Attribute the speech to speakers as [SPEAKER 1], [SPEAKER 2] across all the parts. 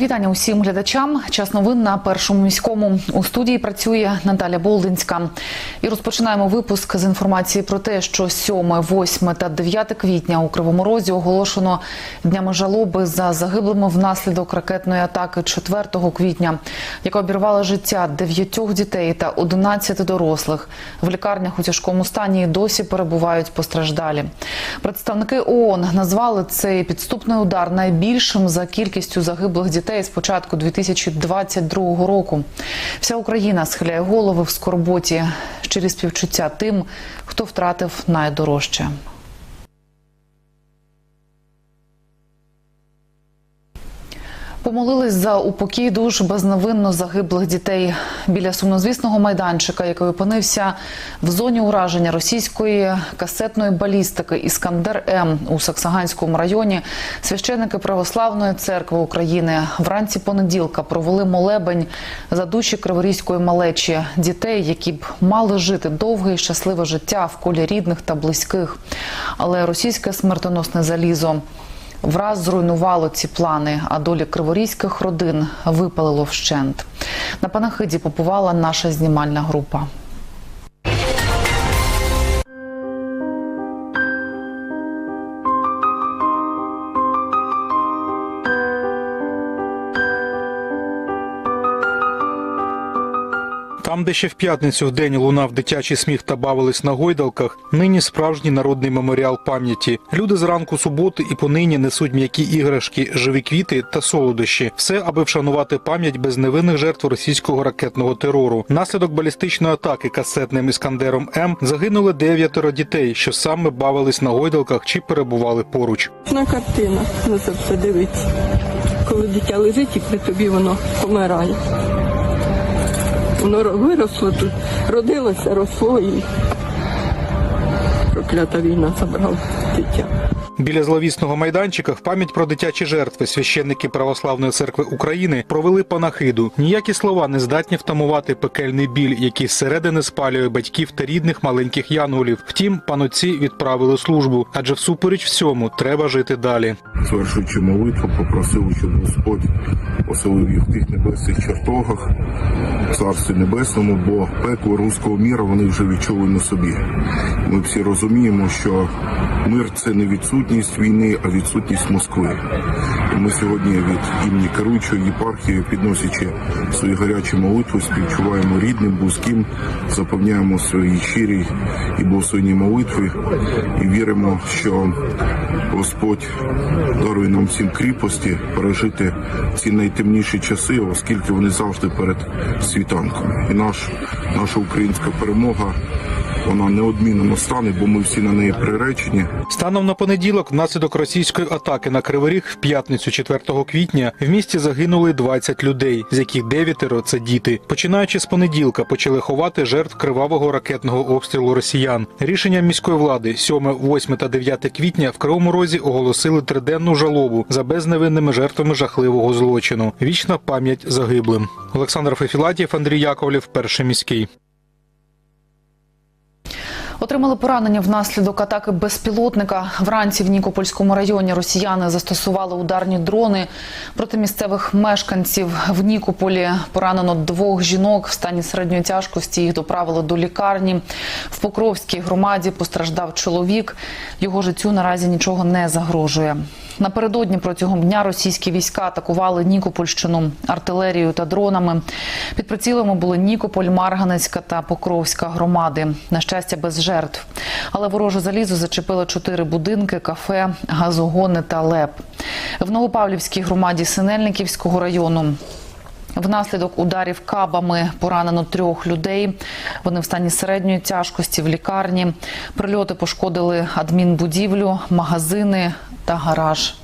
[SPEAKER 1] вітання усім глядачам. Час новин на першому міському у студії працює Наталя Болдинська. І розпочинаємо випуск з інформації про те, що 7, 8 та 9 квітня у Кривому Розі оголошено днями жалоби за загиблими внаслідок ракетної атаки 4 квітня, яка обірвала життя дев'ятьох дітей та 11 дорослих. В лікарнях у тяжкому стані досі перебувають постраждалі. Представники ООН назвали цей підступний удар найбільшим за кількістю загиблих дітей з початку 2022 року. Вся Україна схиляє голови в скорботі. через співчуття тим, хто втратив найдорожче. Помолились за упокій душ безневинно загиблих дітей біля сумнозвісного майданчика, який опинився в зоні ураження російської касетної балістики Іскандер М у Саксаганському районі. Священники Православної церкви України вранці понеділка провели молебень за душі криворізької малечі дітей, які б мали жити довге і щасливе життя в колі рідних та близьких. Але російське смертоносне залізо враз зруйнувало ці плани, а долі криворізьких родин випалило вщент. На панахиді побувала наша знімальна група.
[SPEAKER 2] Там, де ще в п'ятницю в день лунав дитячий сміх та бавились на гойдалках, нині справжній народний меморіал пам'яті. Люди зранку суботи і понині несуть м'які іграшки, живі квіти та солодощі. Все, аби вшанувати пам'ять безневинних жертв російського ракетного терору. Внаслідок балістичної атаки касетним іскандером М загинули дев'ятеро дітей, що саме бавились на гойдалках чи перебували поруч.
[SPEAKER 3] На картина на це все дивиться. Коли дитя лежить і при тобі воно помирає. Воно виросло тут, родилося, росло і проклята війна забрала дитя.
[SPEAKER 2] Біля зловісного майданчика в пам'ять про дитячі жертви священники Православної церкви України провели панахиду. Ніякі слова не здатні втамувати пекельний біль, який зсередини спалює батьків та рідних маленьких янголів. Втім, панотці відправили службу, адже всупереч всьому треба жити далі.
[SPEAKER 4] звершуючи молитву, попросили, щоб Господь оселив їх в тих небесних чертогах, в царстві небесному, бо пекло руського міра вони вже відчули на собі. Ми всі розуміємо, що мир це не відсутність війни, а відсутність Москви. Ми сьогодні від імені керуючої єпархії, підносячи свої гарячі молитви, співчуваємо рідним, близьким, запевняємо свої щирі і благословенні молитви і віримо, що Господь дарує нам всім кріпості пережити ці найтемніші часи, оскільки вони завжди перед світанком. І наш, наша українська перемога вона неодмінно настане, бо ми всі на неї приречені.
[SPEAKER 2] Станом на понеділок, внаслідок російської атаки на Кривий Ріг в п'ятницю 4 квітня в місті загинули 20 людей, з яких дев'ятеро це діти. Починаючи з понеділка, почали ховати жертв кривавого ракетного обстрілу росіян. Рішенням міської влади 7, 8 та 9 квітня в Кривому Розі оголосили триденну жалобу за безневинними жертвами жахливого злочину. Вічна пам'ять загиблим. Олександр Фефілатів, Андрій Яковлів, перший міський.
[SPEAKER 1] Отримали поранення внаслідок атаки безпілотника. Вранці в Нікопольському районі росіяни застосували ударні дрони проти місцевих мешканців. В Нікополі поранено двох жінок в стані середньої тяжкості. Їх доправили до лікарні. В Покровській громаді постраждав чоловік. Його життю наразі нічого не загрожує. Напередодні протягом дня російські війська атакували Нікопольщину артилерією та дронами. Під прицілами були Нікополь, Марганецька та Покровська громади. На щастя, без жертв. Але вороже залізо зачепило чотири будинки, кафе, газогони та леп. В Новопавлівській громаді Синельниківського району Внаслідок ударів кабами поранено трьох людей. Вони в стані середньої тяжкості в лікарні. Прильоти пошкодили адмінбудівлю, магазини та гараж.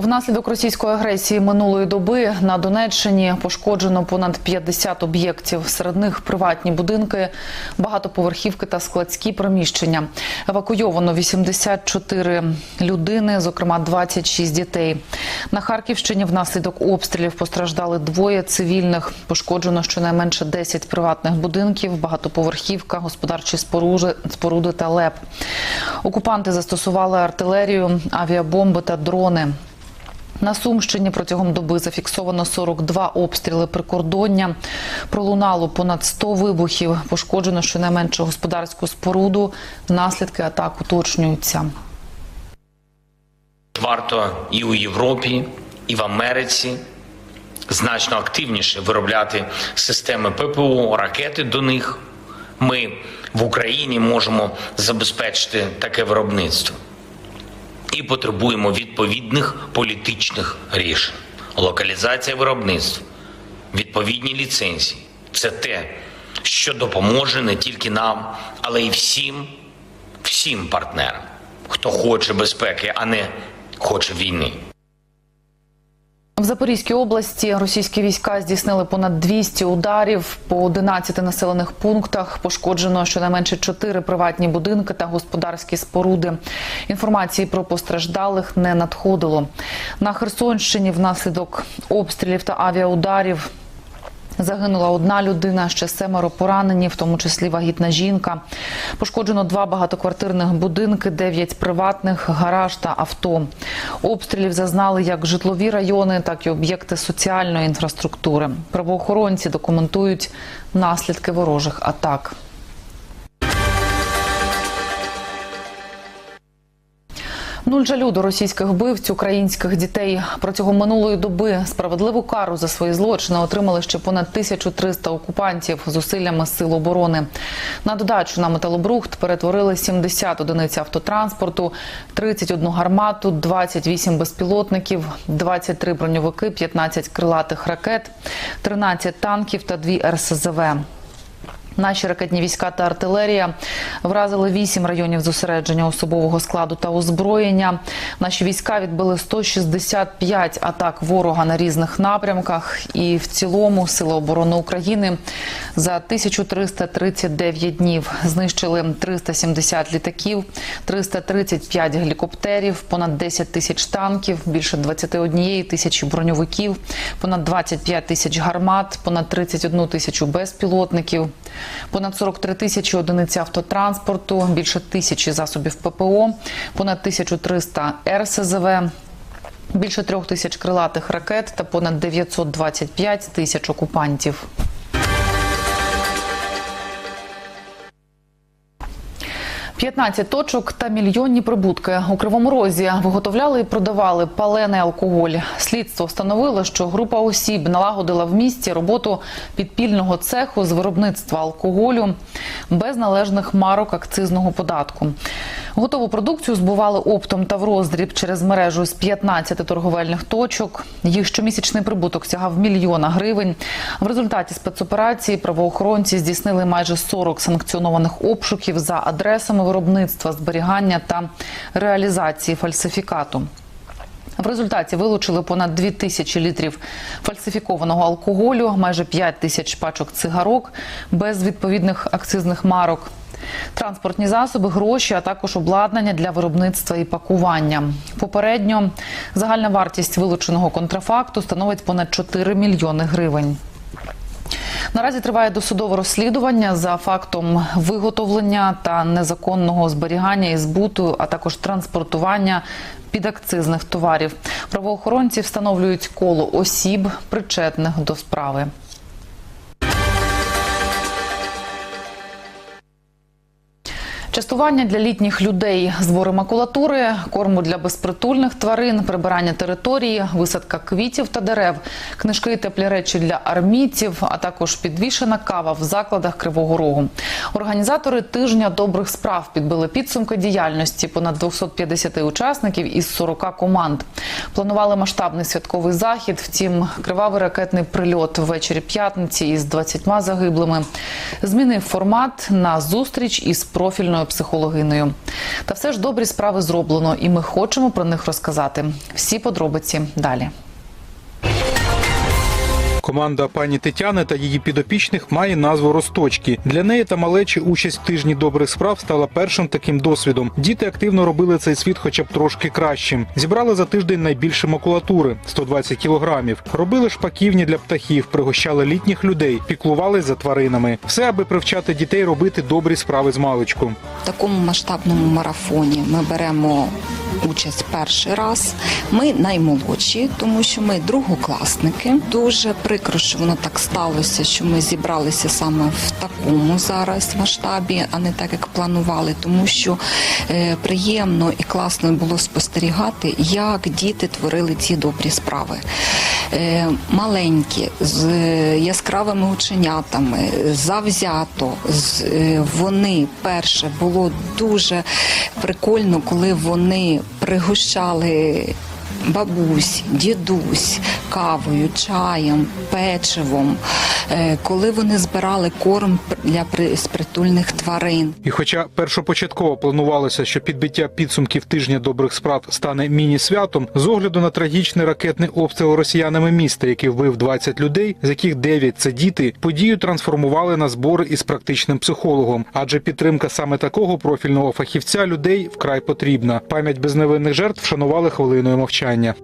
[SPEAKER 1] Внаслідок російської агресії минулої доби на Донеччині пошкоджено понад 50 об'єктів. Серед них приватні будинки, багатоповерхівки та складські приміщення. Евакуйовано 84 людини, зокрема 26 дітей. На Харківщині внаслідок обстрілів постраждали двоє цивільних. Пошкоджено щонайменше 10 приватних будинків, багатоповерхівка, господарчі споруди, споруди та ЛЕП. Окупанти застосували артилерію, авіабомби та дрони. На Сумщині протягом доби зафіксовано 42 обстріли прикордоння. Пролунало понад 100 вибухів. Пошкоджено щонайменше господарську споруду. Наслідки атак уточнюються.
[SPEAKER 5] Варто і у Європі, і в Америці значно активніше виробляти системи ППО, ракети до них. Ми в Україні можемо забезпечити таке виробництво і потребуємо відповідних політичних рішень. Локалізація виробництва, відповідні ліцензії це те, що допоможе не тільки нам, але й всім, всім партнерам, хто хоче безпеки, а не хоче війни.
[SPEAKER 1] В Запорізькій області російські війська здійснили понад 200 ударів по 11 населених пунктах. Пошкоджено щонайменше 4 приватні будинки та господарські споруди. Інформації про постраждалих не надходило. На Херсонщині внаслідок обстрілів та авіаударів Загинула одна людина, ще семеро поранені, в тому числі вагітна жінка. Пошкоджено два багатоквартирних будинки, дев'ять приватних, гараж та авто. Обстрілів зазнали як житлові райони, так і об'єкти соціальної інфраструктури. Правоохоронці документують наслідки ворожих атак. Нуль жалю до російських вбивць українських дітей протягом минулої доби справедливу кару за свої злочини отримали ще понад 1300 окупантів зусиллями сил оборони. На додачу на металобрухт перетворили 70 одиниць автотранспорту, 31 гармату, 28 безпілотників, 23 броньовики, 15 крилатих ракет, 13 танків та 2 РСЗВ. Наші ракетні війська та артилерія вразили вісім районів зосередження особового складу та озброєння. Наші війська відбили 165 атак ворога на різних напрямках. І в цілому Сили оборони України за 1339 днів знищили 370 літаків, 335 гелікоптерів, понад 10 тисяч танків, більше 21 тисячі броньовиків, понад 25 тисяч гармат, понад 31 тисячу безпілотників. Понад 43 тисячі одиниць автотранспорту, більше тисячі засобів ППО, понад 1300 РСЗВ, більше трьох тисяч крилатих ракет та понад 925 тисяч окупантів. «15 точок та мільйонні прибутки у кривому розі виготовляли і продавали палений алкоголь. Слідство встановило, що група осіб налагодила в місті роботу підпільного цеху з виробництва алкоголю без належних марок акцизного податку. Готову продукцію збували оптом та в роздріб через мережу з 15 торговельних точок. Їх щомісячний прибуток сягав мільйона гривень. В результаті спецоперації правоохоронці здійснили майже 40 санкціонованих обшуків за адресами виробництва, зберігання та реалізації фальсифікату. В результаті вилучили понад 2 тисячі літрів фальсифікованого алкоголю, майже 5 тисяч пачок цигарок без відповідних акцизних марок. Транспортні засоби, гроші, а також обладнання для виробництва і пакування. Попередньо загальна вартість вилученого контрафакту становить понад 4 мільйони гривень. Наразі триває досудове розслідування за фактом виготовлення та незаконного зберігання і збуту, а також транспортування підакцизних товарів. Правоохоронці встановлюють коло осіб, причетних до справи. Частування для літніх людей, збори макулатури, корму для безпритульних тварин, прибирання території, висадка квітів та дерев, книжки і теплі речі для армійців, а також підвішена кава в закладах Кривого Рогу. Організатори тижня добрих справ підбили підсумки діяльності понад 250 учасників із 40 команд. Планували масштабний святковий захід. Втім, кривавий ракетний прильот ввечері п'ятниці із 20 загиблими змінив формат на зустріч із профільною психологиною. Та все ж добрі справи зроблено, і ми хочемо про них розказати. Всі подробиці далі.
[SPEAKER 2] Команда пані Тетяни та її підопічних має назву Росточки. Для неї та малечі участь в тижні добрих справ стала першим таким досвідом. Діти активно робили цей світ, хоча б трошки кращим. Зібрали за тиждень найбільше макулатури 120 кілограмів. Робили шпаківні для птахів, пригощали літніх людей, піклувались за тваринами. Все, аби привчати дітей робити добрі справи з маличку.
[SPEAKER 6] В такому масштабному марафоні ми беремо участь перший раз. Ми наймолодші, тому що ми другокласники. Дуже прикро, що воно так сталося, що ми зібралися саме в такому зараз масштабі, а не так, як планували, тому що е, приємно і класно було спостерігати, як діти творили ці добрі справи. Е, маленькі, з е, яскравими оченятами, завзято. З, е, вони перше було дуже прикольно, коли вони пригощали. Бабусь, дідусь, кавою, чаєм, печивом, Е, коли вони збирали корм для при- спритульних тварин.
[SPEAKER 2] І хоча першопочатково планувалося, що підбиття підсумків тижня добрих справ стане міні-святом, з огляду на трагічний ракетний обстріл росіянами міста, який вбив 20 людей, з яких 9 – це діти, подію трансформували на збори із практичним психологом, адже підтримка саме такого профільного фахівця людей вкрай потрібна. Пам'ять безневинних жертв вшанували хвилиною мовчання навчання.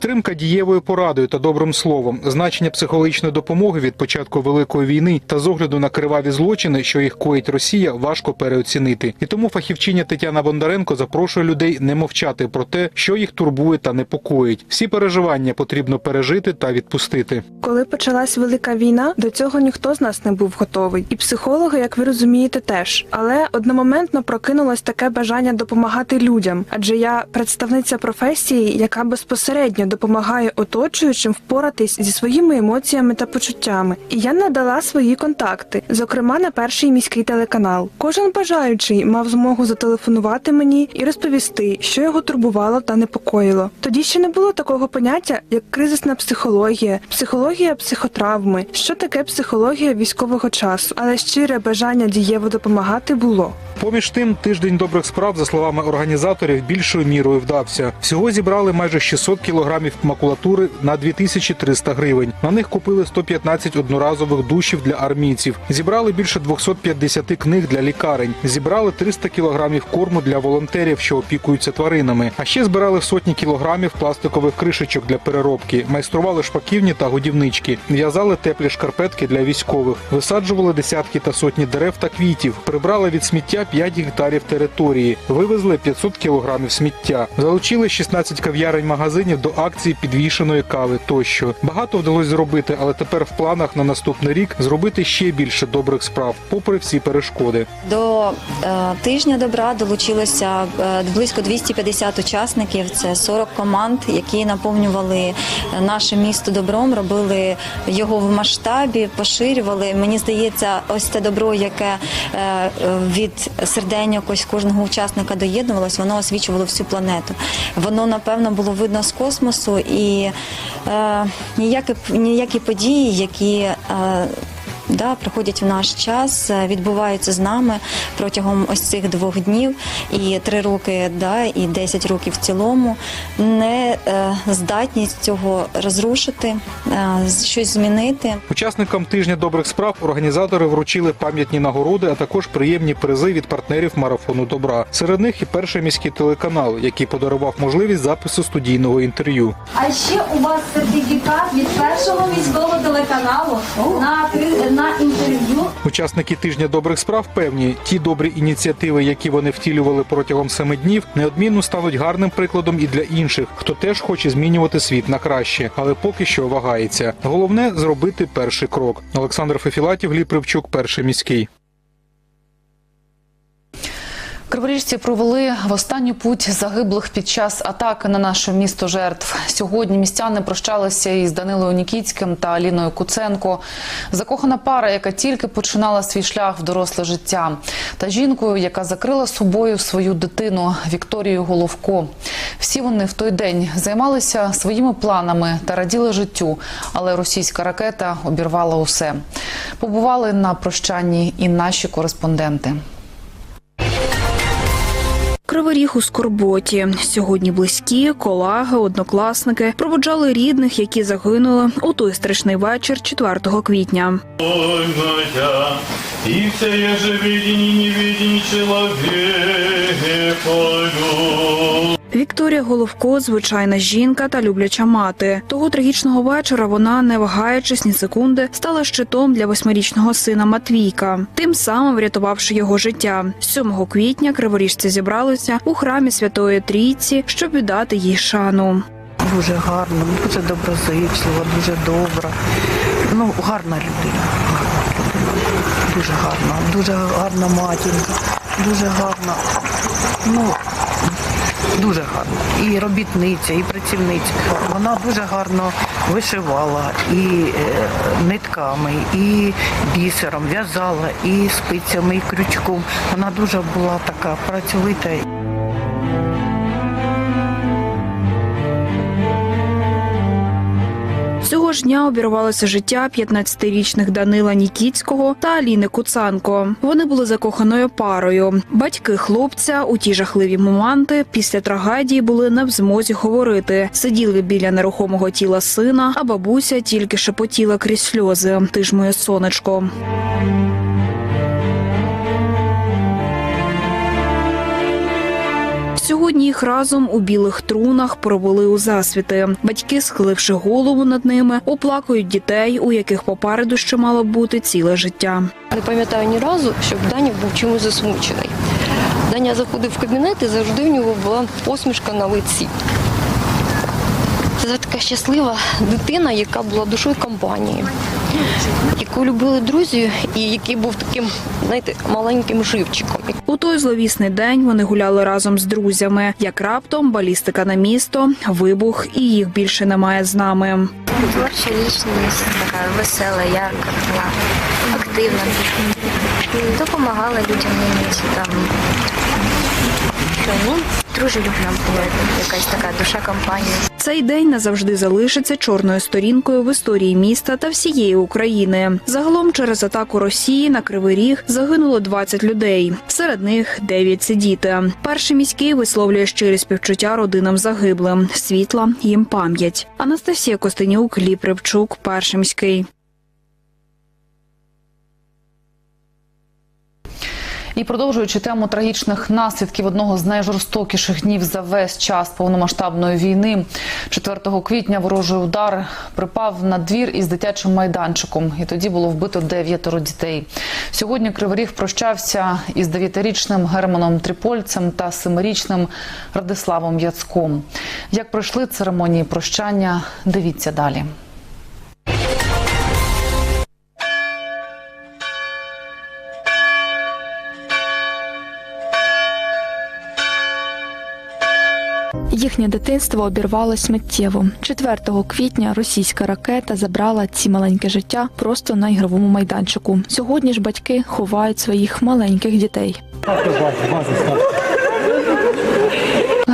[SPEAKER 2] Підтримка дієвою порадою та добрим словом, значення психологічної допомоги від початку великої війни та з огляду на криваві злочини, що їх коїть Росія, важко переоцінити. І тому фахівчиня Тетяна Бондаренко запрошує людей не мовчати про те, що їх турбує та непокоїть. Всі переживання потрібно пережити та відпустити.
[SPEAKER 7] Коли почалась велика війна, до цього ніхто з нас не був готовий, і психологи, як ви розумієте, теж. Але одномоментно прокинулось таке бажання допомагати людям, адже я представниця професії, яка безпосередньо допомагає оточуючим впоратись зі своїми емоціями та почуттями. І я надала свої контакти, зокрема на перший міський телеканал. Кожен бажаючий мав змогу зателефонувати мені і розповісти, що його турбувало та непокоїло. Тоді ще не було такого поняття, як кризисна психологія, психологія психотравми, що таке психологія військового часу, але щире бажання дієво допомагати було.
[SPEAKER 2] Поміж тим, тиждень добрих справ, за словами організаторів, більшою мірою вдався. Всього зібрали майже 600 кілограмів макулатури на 2300 гривень. На них купили 115 одноразових душів для армійців. Зібрали більше 250 книг для лікарень. Зібрали 300 кілограмів корму для волонтерів, що опікуються тваринами. А ще збирали сотні кілограмів пластикових кришечок для переробки, майстрували шпаківні та годівнички, в'язали теплі шкарпетки для військових, висаджували десятки та сотні дерев та квітів, прибрали від сміття 5 гектарів території, вивезли 500 кілограмів сміття, залучили 16 кав'ярень магазинів до акції підвішеної кави тощо. Багато вдалося зробити, але тепер в планах на наступний рік зробити ще більше добрих справ, попри всі перешкоди.
[SPEAKER 8] До е, тижня добра долучилося е, близько 250 учасників. Це 40 команд, які наповнювали е, наше місто добром, робили його в масштабі, поширювали. Мені здається, ось це добро, яке е, від серденьок ось кожного учасника доєднувалось, воно освічувало всю планету. Воно напевно було видно з космосу, і е, ніякі, ніякі події, які е, да, приходять в наш час, е, відбуваються з нами протягом ось цих двох днів і три роки, да, і 10 років в цілому, не е, здатність цього розрушити, е, щось змінити.
[SPEAKER 2] Учасникам тижня добрих справ організатори вручили пам'ятні нагороди, а також приємні призи від партнерів марафону добра. Серед них і перший міський телеканал, який подарував можливість запису студійного інтерв'ю.
[SPEAKER 9] А ще у вас сертифікат від першого міського телеканалу на, на інтерв'ю
[SPEAKER 2] Учасники тижня добрих справ певні, ті добрі ініціативи, які вони втілювали протягом семи днів, неодмінно стануть гарним прикладом і для інших, хто теж хоче змінювати світ на краще, але поки що вагається. Головне зробити перший крок. Олександр Фефілатів, Гліб Привчук, перший міський.
[SPEAKER 1] Криворіжці провели в останню путь загиблих під час атаки на наше місто жертв. Сьогодні містяни прощалися із Данилою Нікіцьким та Аліною Куценко. Закохана пара, яка тільки починала свій шлях в доросле життя, та жінкою, яка закрила собою свою дитину Вікторію Головко. Всі вони в той день займалися своїми планами та раділи життю, але російська ракета обірвала усе. Побували на прощанні і наші кореспонденти.
[SPEAKER 10] Криворіг у скорботі. Сьогодні близькі, колеги, однокласники пробуджали рідних, які загинули у той страшний вечір 4 квітня.
[SPEAKER 11] Ой, моя, і все ежевидение, невидение человеку.
[SPEAKER 10] Вікторія Головко звичайна жінка та любляча мати. Того трагічного вечора вона, не вагаючись ні секунди, стала щитом для восьмирічного сина Матвійка, тим самим врятувавши його життя. 7 квітня криворіжці зібралися у храмі Святої Трійці, щоб віддати їй шану.
[SPEAKER 12] Дуже гарно, дуже доброзичлива, дуже добра. Ну, гарна людина. гарна людина. Дуже гарна, дуже гарна матінка, дуже гарна. Ну, дуже гарно. І робітниця, і працівниця. Вона дуже гарно вишивала і е, нитками, і бісером, в'язала, і спицями, і крючком. Вона дуже була така працьовита.
[SPEAKER 10] Цього ж дня обірвалося життя 15-річних Данила Нікіцького та Аліни Куцанко. Вони були закоханою парою. Батьки хлопця у ті жахливі моменти після трагедії були не в змозі говорити. Сиділи біля нерухомого тіла сина, а бабуся тільки шепотіла крізь сльози. Ти ж моє сонечко. Їх разом у білих трунах провели у засвіти. Батьки, схиливши голову над ними, оплакують дітей, у яких попереду ще мало бути ціле життя.
[SPEAKER 13] Не пам'ятаю ні разу, щоб Даня був чимось засмучений. Даня заходив в кабінет і завжди в нього була посмішка на лиці. Це така щаслива дитина, яка була душою компанії, яку любили друзі, і який був таким, знаєте, маленьким живчиком.
[SPEAKER 10] У той зловісний день вони гуляли разом з друзями. Як раптом балістика на місто, вибух, і їх більше немає з нами.
[SPEAKER 14] Творча лічність, така весела, ярка, була, активна. Допомагала людям там. Що, ну, дружелюбна була якась така душа компанії.
[SPEAKER 10] Цей день назавжди залишиться чорною сторінкою в історії міста та всієї України. Загалом через атаку Росії на Кривий Ріг загинуло 20 людей. Серед них 9 – це діти. Перший міський висловлює щирі співчуття родинам загиблим. Світла їм пам'ять. Анастасія Костенюк, Ліп Рибчук, перший міський.
[SPEAKER 1] І продовжуючи тему трагічних наслідків одного з найжорстокіших днів за весь час повномасштабної війни, 4 квітня ворожий удар припав на двір із дитячим майданчиком, і тоді було вбито дев'ятеро дітей. Сьогодні Криворіг прощався із дев'ятирічним Германом Трипольцем та семирічним Радиславом Яцком. Як пройшли церемонії прощання, дивіться далі.
[SPEAKER 7] Їхнє дитинство обірвалось миттєво. 4 квітня російська ракета забрала ці маленьке життя просто на ігровому майданчику. Сьогодні ж батьки ховають своїх маленьких дітей.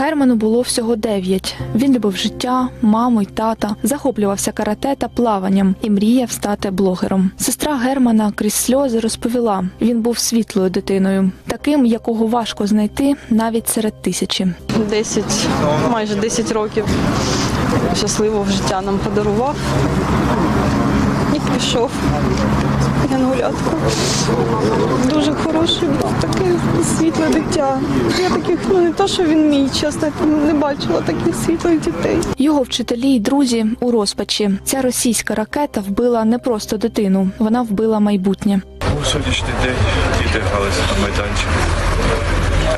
[SPEAKER 7] Герману було всього 9. Він любив життя, маму й тата, захоплювався карате та плаванням і мріяв стати блогером. Сестра Германа крізь сльози розповіла: він був світлою дитиною, таким, якого важко знайти навіть серед тисячі.
[SPEAKER 15] 10, майже 10 років щасливого життя нам подарував і пішов. Янгулятко. Дуже хороший був, таке світле дитя. Я таких, ну не то, що він мій, чесно, не бачила таких світлих дітей.
[SPEAKER 7] Його вчителі й друзі у розпачі. Ця російська ракета вбила не просто дитину, вона вбила майбутнє.
[SPEAKER 11] Був сонячний день, діти гралися на майданчику.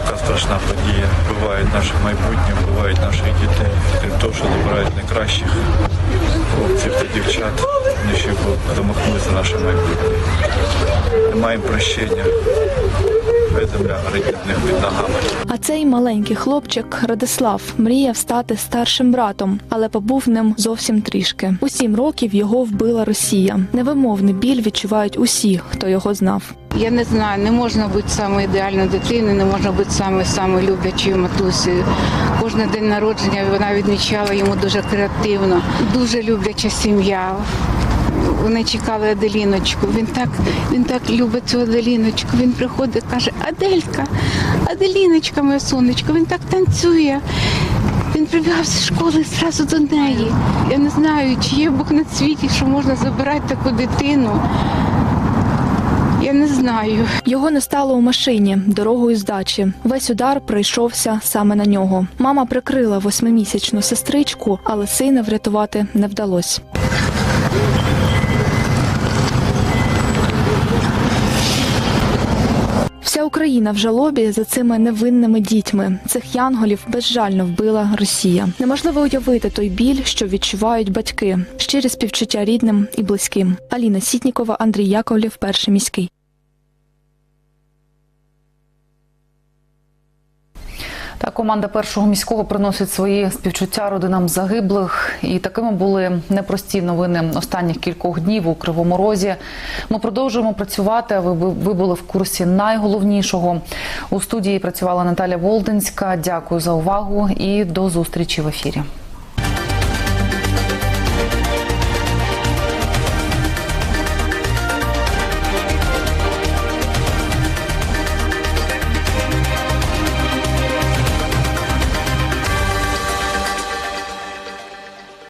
[SPEAKER 11] Така страшна подія. Вбивають наше майбутнє, вбивають наших дітей. Крім того, що забирають найкращих хлопців та дівчат. Вони ще домахнулися наше майбутнє. Прощення. горить під них.
[SPEAKER 7] А цей маленький хлопчик Радислав мріяв стати старшим братом, але побув ним зовсім трішки. У сім років його вбила Росія. Невимовний біль відчувають усі, хто його знав.
[SPEAKER 16] Я не знаю, не можна бути саме ідеальною дитиною, не можна бути саме саме люблячою матусею. Кожен день народження вона відмічала йому дуже креативно, дуже любляча сім'я. Вони чекали Аделіночку. Він так, він так любить цю Аделіночку. Він приходить, каже: Аделька, Аделіночка, моє сонечко, він так танцює. Він прибігав зі школи зразу до неї. Я не знаю, чи є Бог на світі, що можна забирати таку дитину. Я не знаю.
[SPEAKER 7] Його не стало у машині дорогою з дачі. Весь удар прийшовся саме на нього. Мама прикрила восьмимісячну сестричку, але сина врятувати не вдалося. Україна в жалобі за цими невинними дітьми. Цих янголів безжально вбила Росія. Неможливо уявити той біль, що відчувають батьки. Щирі співчуття рідним і близьким. Аліна Сітнікова, Андрій Яковлів, перший міський.
[SPEAKER 1] Та команда першого міського приносить свої співчуття родинам загиблих. І такими були непрості новини останніх кількох днів у Кривому Розі. Ми продовжуємо працювати. Ви, ви були в курсі найголовнішого. У студії працювала Наталя Волдинська. Дякую за увагу і до зустрічі в ефірі.